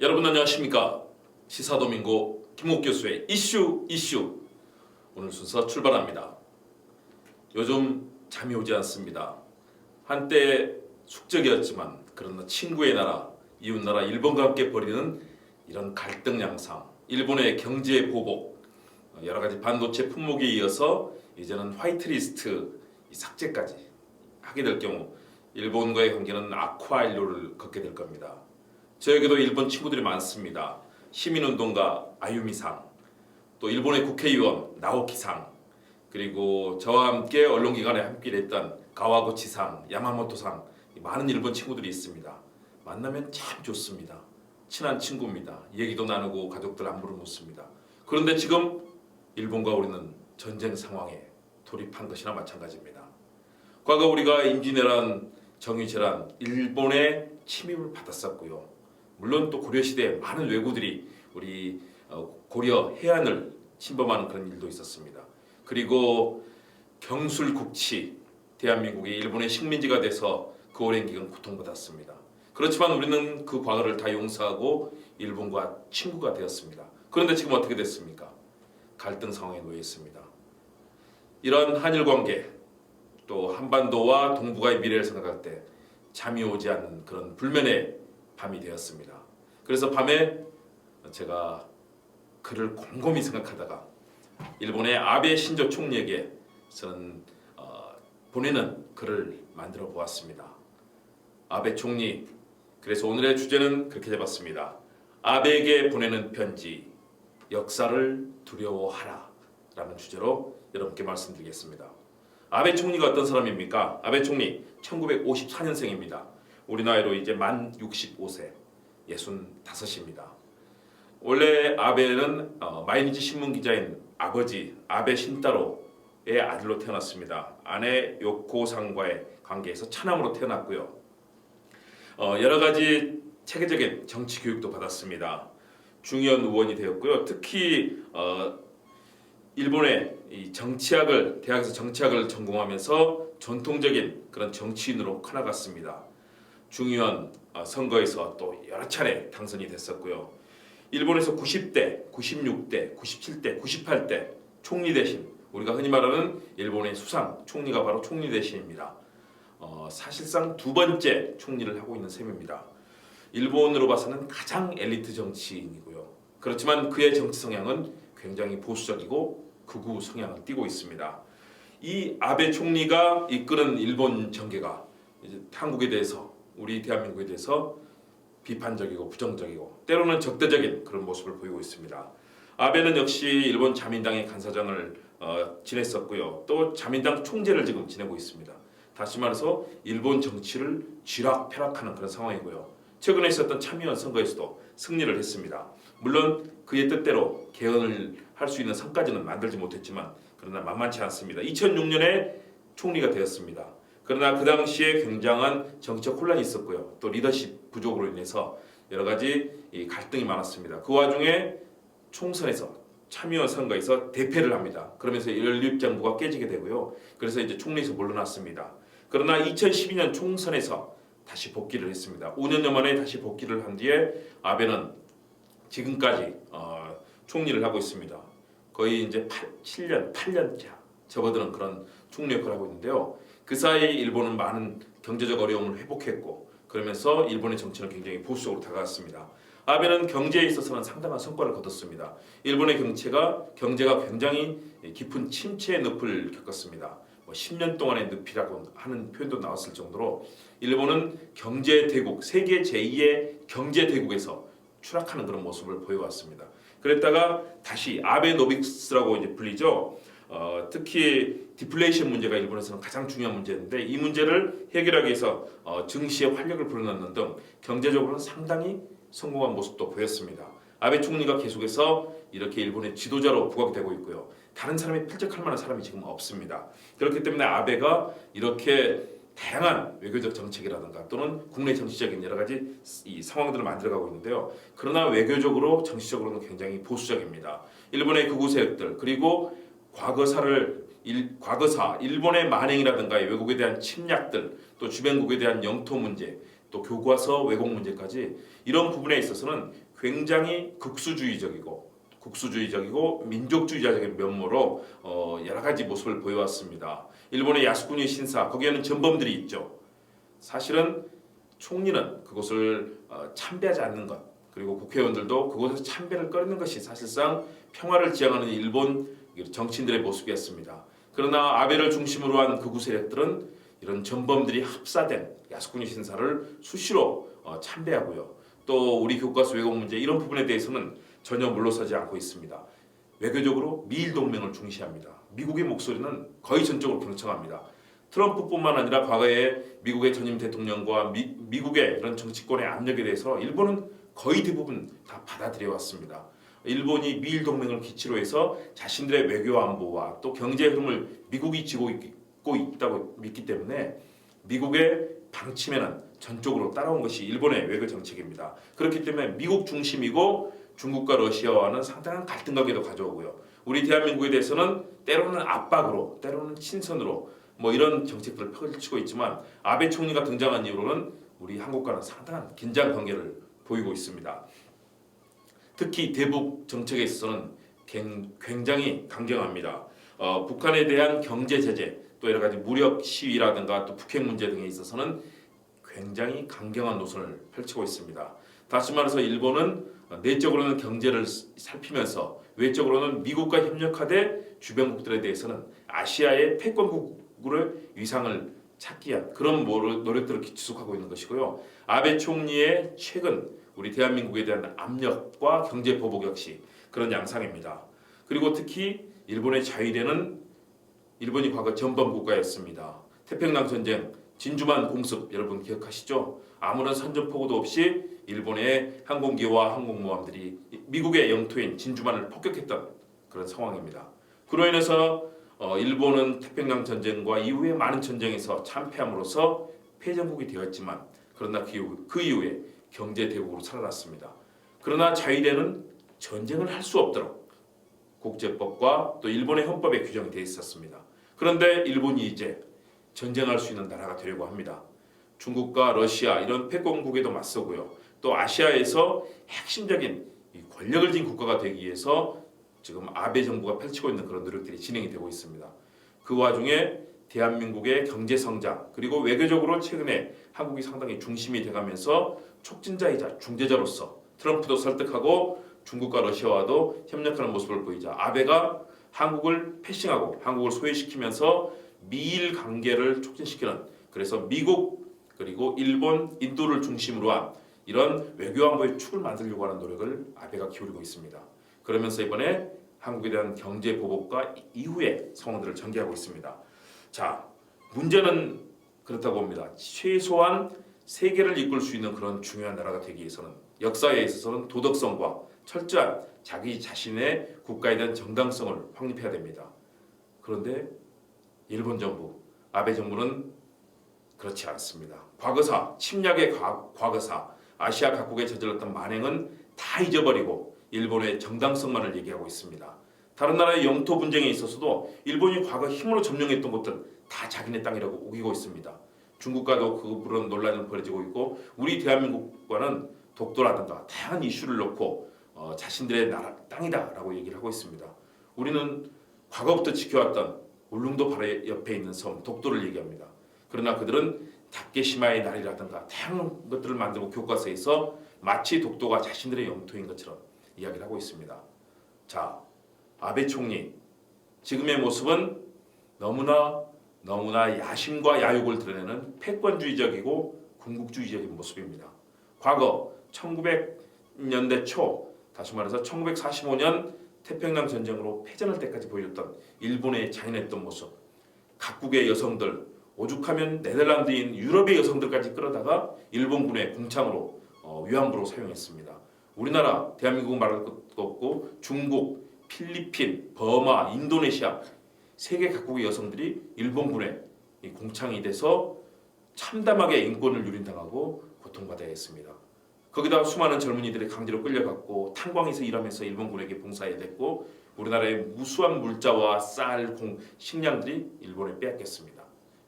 여러분 안녕하십니까 시사도민고 김옥 교수의 이슈 이슈 오늘 순서 출발합니다. 요즘 잠이 오지 않습니다. 한때 숙적이었지만 그러나 친구의 나라 이웃 나라 일본과 함께 벌이는 이런 갈등 양상 일본의 경제 보복 여러 가지 반도체 품목에 이어서 이제는 화이트리스트 이 삭제까지 하게 될 경우 일본과의 관계는 악화일로를 걷게 될 겁니다. 저에게도 일본 친구들이 많습니다. 시민운동가 아유미상, 또 일본의 국회의원 나오키상, 그리고 저와 함께 언론기관에 함께 일했던 가와고치상, 야마모토상 이 많은 일본 친구들이 있습니다. 만나면 참 좋습니다. 친한 친구입니다. 얘기도 나누고 가족들 안부를 묻습니다. 그런데 지금 일본과 우리는 전쟁 상황에 돌입한 것이나 마찬가지입니다. 과거 우리가 임진왜란, 정유재란 일본의 침입을 받았었고요. 물론 또 고려 시대에 많은 왜구들이 우리 어, 고려 해안을 침범하는 그런 일도 있었습니다. 그리고 경술국치 대한민국이 일본의 식민지가 돼서 그 오랜 기간 고통받았습니다. 그렇지만 우리는 그 과거를 다 용서하고 일본과 친구가 되었습니다. 그런데 지금 어떻게 됐습니까? 갈등 상황에 놓여 있습니다. 이런 한일 관계 또 한반도와 동북아의 미래를 생각할 때 잠이 오지 않는 그런 불면의 밤이 되었습니다. 그래서 밤에 제가 그를 곰곰이 생각하다가 일본의 아베 신조 총리에게 저는 어, 보내는 글을 만들어 보았습니다. 아베 총리 그래서 오늘의 주제는 그렇게 잡았습니다. 아베에게 보내는 편지 역사를 두려워하라 라는 주제로 여러분께 말씀드리겠습니다. 아베 총리가 어떤 사람입니까? 아베 총리 1954년생입니다. 우리 나이로 이제 만 65세, 65입니다. 원래 아베는 어, 마이니치 신문 기자인 아버지 아베 신따로의 아들로 태어났습니다. 아내 요코상과의 관계에서 차남으로 태어났고요. 어, 여러 가지 체계적인 정치 교육도 받았습니다. 중의원 의원이 되었고요. 특히 어, 일본의 이 정치학을 대학에서 정치학을 전공하면서 전통적인 그런 정치인으로 커나갔습니다. 중의원 어, 선거에서 또 여러 차례 당선이 됐었고요. 일본에서 90대, 96대, 97대, 98대 총리 대신 우리가 흔히 말하는 일본의 수상 총리가 바로 총리 대신입니다. 어, 사실상 두 번째 총리를 하고 있는 셈입니다. 일본으로 봐서는 가장 엘리트 정치인이고요. 그렇지만 그의 정치 성향은 굉장히 보수적이고 극우 성향을 띠고 있습니다. 이 아베 총리가 이끄는 일본 정계가 이제 한국에 대해서 우리 대한민국에 대해서 비판적이고 부정적이고 때로는 적대적인 그런 모습을 보이고 있습니다. 아베는 역시 일본 자민당의 간사장을 어, 지냈었고요. 또 자민당 총재를 지금 지내고 있습니다. 다시 말해서 일본 정치를 쥐락펴락하는 그런 상황이고요. 최근에 있었던 참의원 선거에서도 승리를 했습니다. 물론 그의 뜻대로 개헌을 할 수 있는 선까지는 만들지 못했지만 그러나 만만치 않습니다. 2006년에 총리가 되었습니다. 그러나 그 당시에 굉장한 정치적 혼란이 있었고요. 또 리더십 부족으로 인해서 여러 가지 이 갈등이 많았습니다. 그 와중에 총선에서 참의원 선거에서 대패를 합니다. 그러면서 연립정부가 깨지게 되고요. 그래서 이제 총리에서 물러났습니다. 그러나 2012년 총선에서 다시 복귀를 했습니다. 5년여 만에 다시 복귀를 한 뒤에 아베는 지금까지 어, 총리를 하고 있습니다. 거의 이제 8, 7년, 8년차 접어드는 그런 총리 역할을 하고 있는데요. 그 사이 일본은 많은 경제적 어려움을 회복했고 그러면서 일본의 정치는 굉장히 보수적으로 다가왔습니다. 아베는 경제에 있어서는 상당한 성과를 거뒀습니다. 일본의 경제가 경제가 굉장히 깊은 침체의 늪을 겪었습니다. 뭐 10년 동안의 늪이라고 하는 표현도 나왔을 정도로 일본은 경제 대국, 세계 제2의 경제 대국에서 추락하는 그런 모습을 보여왔습니다. 그랬다가 다시 아베노믹스라고 이제 불리죠. 어, 특히 디플레이션 문제가 일본에서는 가장 중요한 문제인데 이 문제를 해결하기 위해서 어, 증시에 활력을 불어넣는 등 경제적으로는 상당히 성공한 모습도 보였습니다. 아베 총리가 계속해서 이렇게 일본의 지도자로 부각이 되고 있고요. 다른 사람이 필적할 만한 사람이 지금 없습니다. 그렇기 때문에 아베가 이렇게 다양한 외교적 정책이라든가 또는 국내 정치적인 여러 가지 이 상황들을 만들어가고 있는데요. 그러나 외교적으로 정치적으로는 굉장히 보수적입니다. 일본의 극우 세력들 그리고 과거사를 일, 과거사, 일본의 만행이라든가 외국에 대한 침략들, 또 주변국에 대한 영토 문제, 또 교과서 왜곡 문제까지 이런 부분에 있어서는 굉장히 극수주의적이고 국수주의적이고 민족주의자적인 면모로 어, 여러 가지 모습을 보여왔습니다. 일본의 야스쿠니 신사 거기에는 전범들이 있죠. 사실은 총리는 그것을 어, 참배하지 않는 것 그리고 국회의원들도 그곳에서 참배를 꺼리는 것이 사실상 평화를 지향하는 일본 정치인들의 모습이었습니다. 그러나 아베를 중심으로 한 극우 세력들은 이런 전범들이 합사된 야스쿠니 신사를 수시로 어, 참배하고요. 또 우리 교과서 왜곡 문제 이런 부분에 대해서는 전혀 물러서지 않고 있습니다. 외교적으로 미일 동맹을 중시합니다. 미국의 목소리는 거의 전적으로 경청합니다. 트럼프뿐만 아니라 과거에 미국의 전임 대통령과 미, 미국의 이런 정치권의 압력에 대해서 일본은 거의 대부분 다 받아들여 왔습니다. 일본이 미일 동맹을 기치로 해서 자신들의 외교 안보와 또 경제 흐름을 미국이 지고 있고 있다고 믿기 때문에 미국의 방침에는 전적으로 따라온 것이 일본의 외교 정책입니다. 그렇기 때문에 미국 중심이고 중국과 러시아와는 상당한 갈등 관계도 가져오고요. 우리 대한민국에 대해서는 때로는 압박으로, 때로는 친선으로 뭐 이런 정책들을 펼치고 있지만 아베 총리가 등장한 이후로는 우리 한국과는 상당한 긴장 관계를 보이고 있습니다. 특히 대북 정책에 있어서는 갱- 굉장히 강경합니다. 어, 북한에 대한 경제 제재 또 여러 가지 무력 시위라든가 또 북핵 문제 등에 있어서는 굉장히 강경한 노선을 펼치고 있습니다. 다시 말해서 일본은 내적으로는 경제를 살피면서 외적으로는 미국과 협력하되 주변국들에 대해서는 아시아의 패권국으로 위상을 찾기 위한 그런 노력들을 지속하고 있는 것이고요. 아베 총리의 최근 우리 대한민국에 대한 압력과 경제 보복 역시 그런 양상입니다. 그리고 특히 일본의 자위대는 일본이 과거 전범 국가였습니다. 태평양 전쟁 진주만 공습 여러분 기억하시죠? 아무런 선전포고도 없이 일본의 항공기와 항공모함들이 미국의 영토인 진주만을 폭격했던 그런 상황입니다. 그로 인해서 어, 일본은 태평양 전쟁과 이후에 많은 전쟁에서 참패함으로써 패전국이 되었지만 그러나 그, 그 이후에 경제 대국으로 살아났습니다. 그러나 자위대는 전쟁을 할 수 없도록 국제법과 또 일본의 헌법에 규정이 되어 있었습니다. 그런데 일본이 이제 전쟁할 수 있는 나라가 되려고 합니다. 중국과 러시아 이런 패권국에도 맞서고요. 또 아시아에서 핵심적인 이 권력을 쥔 국가가 되기 위해서 지금 아베 정부가 펼치고 있는 그런 노력들이 진행이 되고 있습니다. 그 와중에 대한민국의 경제 성장 그리고 외교적으로 최근에 한국이 상당히 중심이 돼가면서 촉진자이자 중재자로서 트럼프도 설득하고 중국과 러시아와도 협력하는 모습을 보이자 아베가 한국을 패싱하고 한국을 소외시키면서 미일 관계를 촉진시키는 그래서 미국 그리고 일본, 인도를 중심으로 한 이런 외교 안보의 축을 만들려고 하는 노력을 아베가 기울이고 있습니다. 그러면서 이번에 한국에 대한 경제 보복과 이후의 상황들을 전개하고 있습니다. 자, 문제는 그렇다고 봅니다. 최소한 세계를 이끌 수 있는 그런 중요한 나라가 되기 위해서는 역사에 있어서는 도덕성과 철저한 자기 자신의 국가에 대한 정당성을 확립해야 됩니다. 그런데 일본 정부, 아베 정부는 그렇지 않습니다. 과거사, 침략의 과, 과거사, 아시아 각국에 저질렀던 만행은 다 잊어버리고 일본의 정당성만을 얘기하고 있습니다. 다른 나라의 영토 분쟁에 있어서도 일본이 과거 힘으로 점령했던 곳들 다 자기네 땅이라고 우기고 있습니다. 중국과도 그런 논란을 벌어지고 있고 우리 대한민국과는 독도라든가 다양한 이슈를 놓고 어, 자신들의 나라 땅이다라고 얘기를 하고 있습니다. 우리는 과거부터 지켜왔던 울릉도 바로 옆에 있는 섬 독도를 얘기합니다. 그러나 그들은 다케시마의 날이라든가 다양한 것들을 만들고 교과서에서 마치 독도가 자신들의 영토인 것처럼 이야기를 하고 있습니다. 자, 아베 총리 지금의 모습은 너무나 너무나 야심과 야욕을 드러내는 패권주의적이고 군국주의적인 모습입니다. 과거 1900년대 초 다시 말해서 1945년 태평양 전쟁으로 패전할 때까지 보여줬던 일본의 잔인했던 모습 각국의 여성들 오죽하면 네덜란드인 유럽의 여성들까지 끌어다가 일본군의 공창으로 어, 위안부로 사용했습니다. 우리나라 대한민국 말할 것도 없고 중국, 필리핀, 버마, 인도네시아 세계 각국의 여성들이 일본군의 이 공창이 돼서 참담하게 인권을 유린당하고 고통받아야 했습니다. 거기다 수많은 젊은이들이 강제로 끌려갔고 탄광에서 일하면서 일본군에게 봉사해야 됐고 우리나라의 무수한 물자와 쌀, 공, 식량들이 일본에 빼앗겼습니다.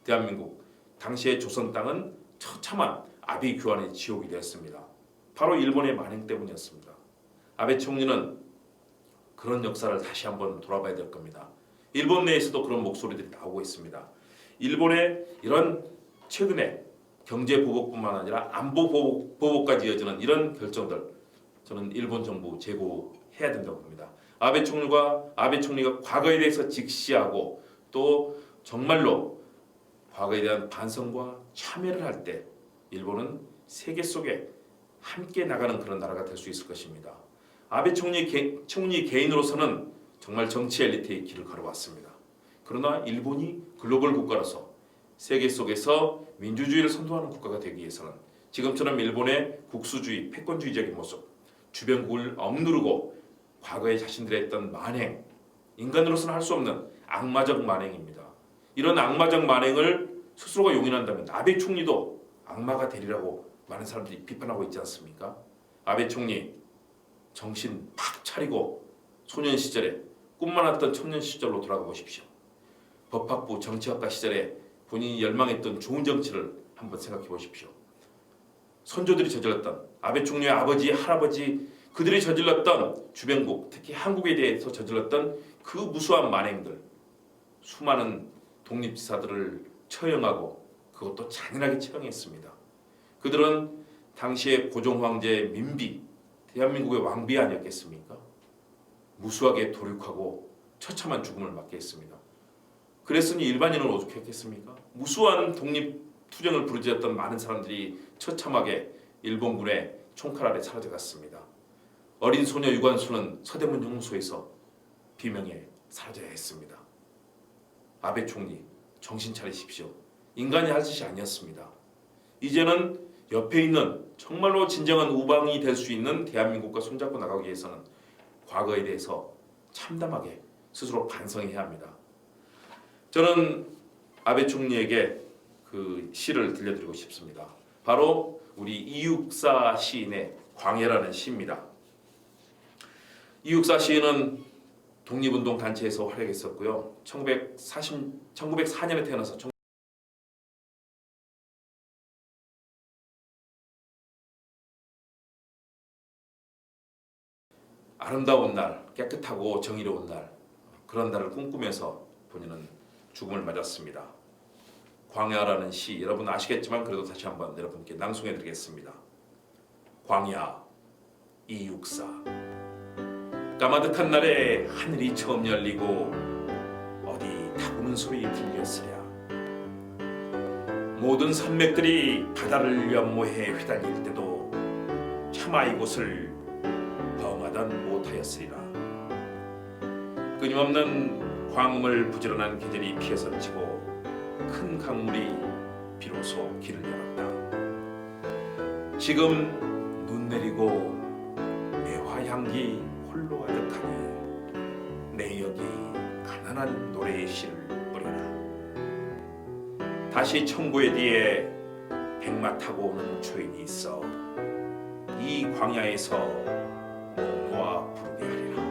대한민국 당시의 조선 땅은 처참한 아비 규환의 지옥이 되었습니다. 바로 일본의 만행 때문이었습니다. 아베 총리는 그런 역사를 다시 한번 돌아봐야 될 겁니다. 일본 내에서도 그런 목소리들이 나오고 있습니다. 일본의 이런 최근에 경제 보복뿐만 아니라 안보 보복, 보복까지 이어지는 이런 결정들 저는 일본 정부 재고해야 된다고 봅니다. 아베 총리가 아베 총리가 과거에 대해서 직시하고 또 정말로 과거에 대한 반성과 참여를 할 때 일본은 세계 속에 함께 나가는 그런 나라가 될 수 있을 것입니다. 아베 총리 개, 총리 개인으로서는 정말 정치 엘리트의 길을 걸어왔습니다. 그러나 일본이 글로벌 국가로서 세계 속에서 민주주의를 선도하는 국가가 되기 위해서는 지금처럼 일본의 국수주의, 패권주의적인 모습, 주변국을 억누르고 과거에 자신들이 했던 만행, 인간으로서는 할 수 없는 악마적 만행입니다. 이런 악마적 만행을 스스로가 용인한다면 아베 총리도 악마가 되리라고 많은 사람들이 비판하고 있지 않습니까? 아베 총리 정신 팍 차리고 소년 시절에 꿈만았던 청년 시절로 돌아가 보십시오. 법학부 정치학과 시절에 본인이 열망했던 좋은 정치를 한번 생각해 보십시오. 선조들이 저질렀던 아베 총리의 아버지, 할아버지 그들이 저질렀던 주변국, 특히 한국에 대해서 저질렀던 그 무수한 만행들, 수많은 독립지사들을 처형하고 그것도 잔인하게 처형했습니다. 그들은 당시의 고종 황제의 민비, 대한민국의 왕비 아니었겠습니까? 무수하게 도륙하고 처참한 죽음을 맞게 했습니다. 그랬으니 일반인은 어떻게 했겠습니까? 무수한 독립 투쟁을 부르짖었던 많은 사람들이 처참하게 일본군의 총칼 아래 사라져갔습니다. 어린 소녀 유관수는 서대문 형무소에서 비명에 사라져야 했습니다. 아베 총리 정신 차리십시오. 인간이 할 짓이 아니었습니다. 이제는 옆에 있는 정말로 진정한 우방이 될 수 있는 대한민국과 손잡고 나가기 위해서는 과거에 대해서 참담하게 스스로 반성해야 합니다. 저는 아베 총리에게 그 시를 들려드리고 싶습니다. 바로 우리 이육사 시인의 광해라는 시입니다. 이육사 시인은 독립운동 단체에서 활약했었고요. 1940 1904년에 태어나서 아름다운 날, 깨끗하고 정의로운 날, 그런 날을 꿈꾸면서 본인은 죽음을 맞았습니다. 광야라는 시 여러분 아시겠지만 그래도 다시 한번 여러분께 낭송해 드리겠습니다. 광야 이육사 까마득한 날에 하늘이 처음 열리고 어디 타구는 소리 들렸으랴. 모든 산맥들이 바다를 연모해 휘달릴 때도 차마 이곳을 범하던 못하였으리라. 끊임없는 광음을 부지런한 계절이 피어선치고 큰 강물이 비로소 길을 열었다. 지금 눈 내리고 매화 향기 홀로 아득하니 내 여기 가난한 노래의 씨를 뿌려라. 다시 청구의 뒤에 백마 타고 오는 초인이 있어 이 광야에서 모모와 부르게 하리라.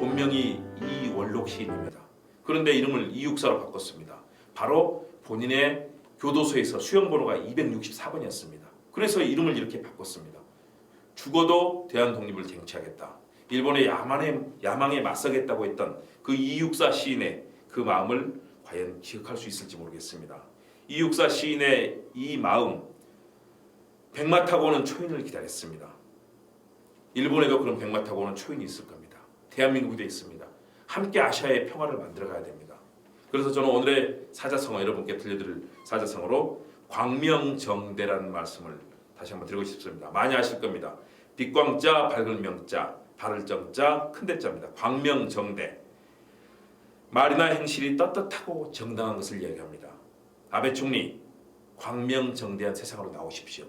본명이 이원록 시인입니다. 그런데 이름을 이육사로 바꿨습니다. 바로 본인의 교도소에서 수용번호가 264번이었습니다. 그래서 이름을 이렇게 바꿨습니다 죽어도 대한 독립을 쟁취하겠다. 일본의 야만에, 야망에 맞서겠다고 했던 그 이육사 시인의 그 마음을 과연 기억할 수 있을지 모르겠습니다. 이육사 시인의 이 마음, 백마 타고 오는 초인을 기다렸습니다. 일본에도 그런 백마 타고 오는 초인이 있을 겁니다. 대한민국에도 있습니다. 함께 아시아의 평화를 만들어 가야 됩니다. 그래서 저는 오늘의 사자성어 여러분께 들려드릴 사자성어로 광명정대라는 말씀을 다시 한번 드리고 싶습니다. 많이 아실 겁니다. 빛광자, 밝은 명자, 바를 정자, 큰 대 자입니다. 광명정대. 말이나 행실이 떳떳하고 정당한 것을 이야기합니다. 아베 총리, 광명정대한 세상으로 나오십시오.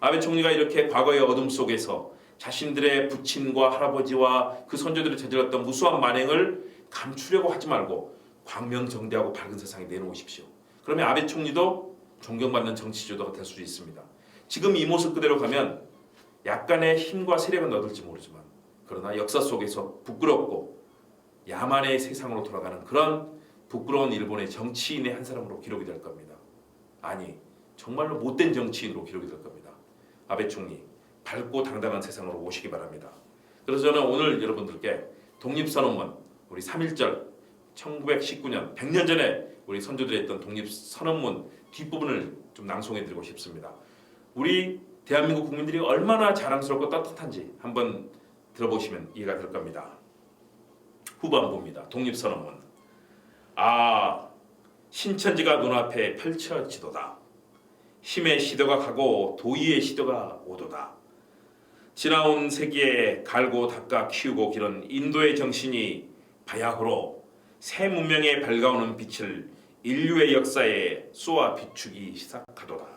아베 총리가 이렇게 과거의 어둠 속에서 자신들의 부친과 할아버지와 그 선조들이 저질렀던 무수한 만행을 감추려고 하지 말고 광명정대하고 밝은 세상에 내놓으십시오. 그러면 아베 총리도 존경받는 정치 지도가 될 수 있습니다. 지금 이 모습 그대로 가면 약간의 힘과 세력은 얻을지 모르지만 그러나 역사 속에서 부끄럽고 야만의 세상으로 돌아가는 그런 부끄러운 일본의 정치인의 한 사람으로 기록이 될 겁니다. 아니 정말로 못된 정치인으로 기록이 될 겁니다. 아베 총리 밝고 당당한 세상으로 오시기 바랍니다. 그래서 저는 오늘 여러분들께 독립선언문 우리 3.1절 1919년 100년 전에 우리 선조들이 했던 독립선언문 뒷부분을 좀 낭송해드리고 싶습니다. 우리 대한민국 국민들이 얼마나 자랑스럽고 떳떳한지 한번 들어보시면 이해가 될 겁니다. 후반부입니다. 독립선언문. 아 신천지가 눈앞에 펼쳐지도다. 힘의 시도가 가고 도의의 시도가 오도다. 지나온 세기에 갈고 닦아 키우고 기른 인도의 정신이 바야흐로 새 문명에 밝아오는 빛을 인류의 역사에 쏘아 비추기 시작하도다.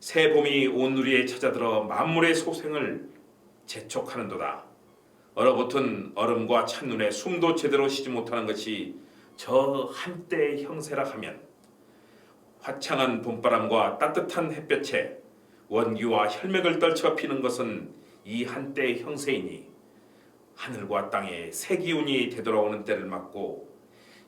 새 봄이 온누리에 찾아들어 만물의 소생을 재촉하는도다. 얼어붙은 얼음과 찬눈에 숨도 제대로 쉬지 못하는 것이 저 한때의 형세라 하면 화창한 봄바람과 따뜻한 햇볕에 원기와 혈맥을 떨쳐 피는 것은 이 한때의 형세이니 하늘과 땅에 새 기운이 되돌아오는 때를 맞고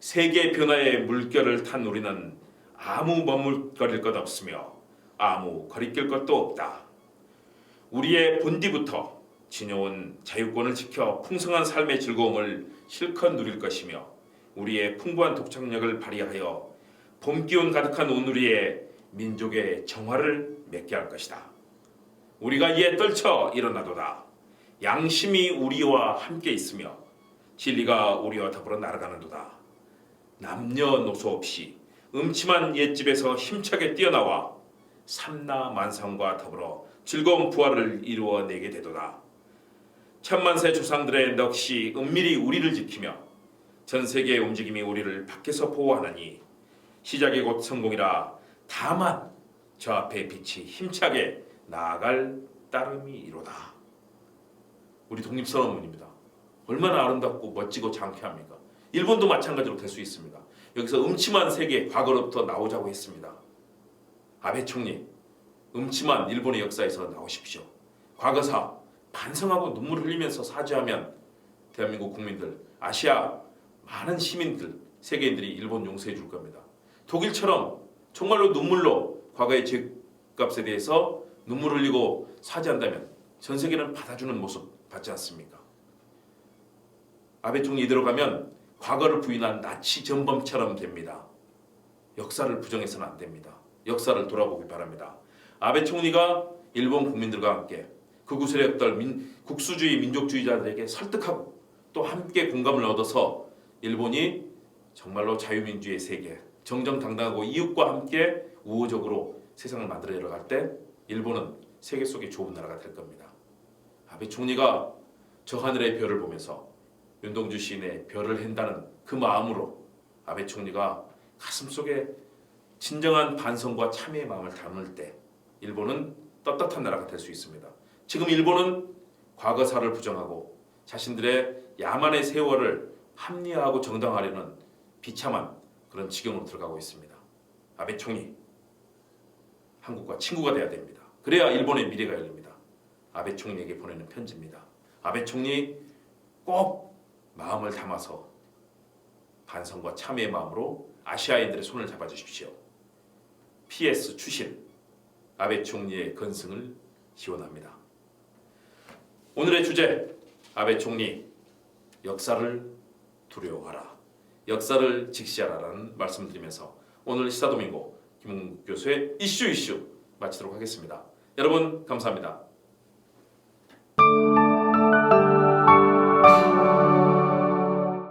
세계 변화의 물결을 탄 우리는 아무 머물거릴 것 없으며 아무 거리낄 것도 없다. 우리의 본디부터 지녀온 자유권을 지켜 풍성한 삶의 즐거움을 실컷 누릴 것이며 우리의 풍부한 독창력을 발휘하여 봄 기운 가득한 오누리에 민족의 정화를 맺게 할 것이다. 우리가 이에 떨쳐 일어나도다. 양심이 우리와 함께 있으며 진리가 우리와 더불어 날아가는도다. 남녀노소 없이 음침한 옛집에서 힘차게 뛰어나와 삼나 만상과 더불어 즐거운 부활을 이루어내게 되도다. 천만세 조상들의 넋이 은밀히 우리를 지키며 전 세계의 움직임이 우리를 밖에서 보호하나니 시작이 곧 성공이라 다만 저 앞에 빛이 힘차게 나아갈 따름이 이로다. 우리 독립선언문입니다. 얼마나 아름답고 멋지고 장쾌합니까? 일본도 마찬가지로 될 수 있습니다. 여기서 음침한 세계 과거로부터 나오자고 했습니다. 아베 총리, 음침한 일본의 역사에서 나오십시오. 과거사 반성하고 눈물 흘리면서 사죄하면 대한민국 국민들, 아시아 많은 시민들, 세계인들이 일본 용서해 줄 겁니다. 독일처럼 정말로 눈물로 과거의 죄값에 대해서 눈물 흘리고 사죄한다면 전 세계는 받아주는 모습 받지 않습니까? 아베 총리 이대로 가면 과거를 부인한 나치 전범처럼 됩니다. 역사를 부정해서는 안 됩니다. 역사를 돌아보기 바랍니다. 아베 총리가 일본 국민들과 함께 극우 세력들 민, 국수주의 민족주의자들에게 설득하고 또 함께 공감을 얻어서 일본이 정말로 자유민주의 세계 정정당당하고 이웃과 함께 우호적으로 세상을 만들어 나갈 때 일본은 세계 속의 좋은 나라가 될 겁니다. 아베 총리가 저 하늘의 별을 보면서 윤동주 시인의 별을 헨다는 그 마음으로 아베 총리가 가슴 속에 진정한 반성과 참회의 마음을 담을 때 일본은 떳떳한 나라가 될 수 있습니다. 지금 일본은 과거사를 부정하고 자신들의 야만의 세월을 합리화하고 정당화하려는 비참한 그런 지경으로 들어가고 있습니다. 아베 총리 한국과 친구가 돼야 됩니다. 그래야 일본의 미래가 열립니다. 아베 총리에게 보내는 편지입니다. 아베 총리 꼭 마음을 담아서 반성과 참회의 마음으로 아시아인들의 손을 잡아 주십시오. PS 추신 아베 총리의 건승을 기원합니다. 오늘의 주제 아베 총리 역사를 두려워하라. 역사를 직시하라라는 말씀드리면서 오늘 시사도민고 김웅국 교수의 이슈 이슈 마치도록 하겠습니다. 여러분 감사합니다.